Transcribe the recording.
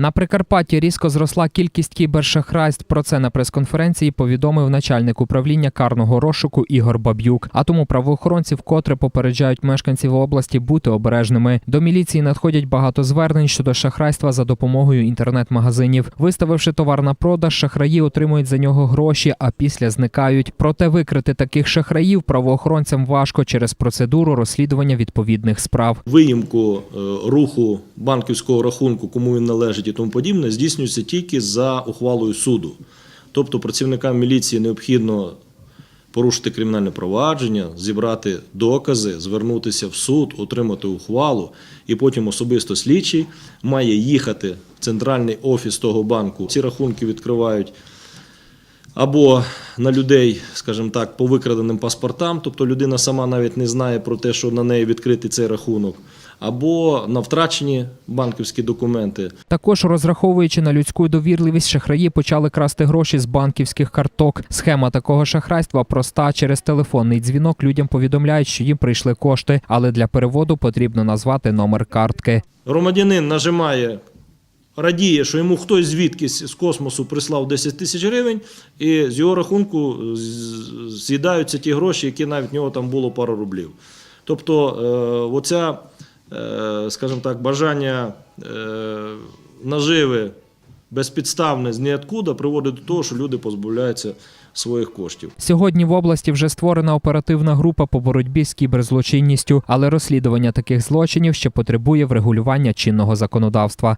На Прикарпатті різко зросла кількість кібершахрайств. Про це на прес-конференції повідомив начальник управління карного розшуку Ігор Баб'юк. А тому правоохоронці вкотре попереджають мешканців області бути обережними. До міліції надходять багато звернень щодо шахрайства за допомогою інтернет-магазинів. Виставивши товар на продаж, шахраї отримують за нього гроші, а після зникають. Проте викрити таких шахраїв правоохоронцям важко через процедуру розслідування відповідних справ. Виїмку е, руху банківського рахунку, кому він належить і тому подібне, здійснюється тільки за ухвалою суду. Тобто працівникам міліції необхідно порушити кримінальне провадження, зібрати докази, звернутися в суд, отримати ухвалу, і потім особисто слідчий має їхати в центральний офіс того банку. Ці рахунки відкривають або на людей, скажімо так, по викраденим паспортам, тобто людина сама навіть не знає про те, що на неї відкритий цей рахунок, або на втрачені банківські документи. Також розраховуючи на людську довірливість, шахраї почали красти гроші з банківських карток. Схема такого шахрайства проста. Через телефонний дзвінок людям повідомляють, що їм прийшли кошти, але для переводу потрібно назвати номер картки. Громадянин нажимає, радіє, що йому хтось звідкись з космосу прислав 10 тисяч гривень, і з його рахунку з'їдаються ті гроші, які навіть в нього там було пару рублів. Тобто, е, оця, е, скажімо так, бажання е, наживи безпідставне з ніоткуда приводить до того, що люди позбавляються своїх коштів. Сьогодні в області вже створена оперативна група по боротьбі з кіберзлочинністю, але розслідування таких злочинів ще потребує врегулювання чинного законодавства.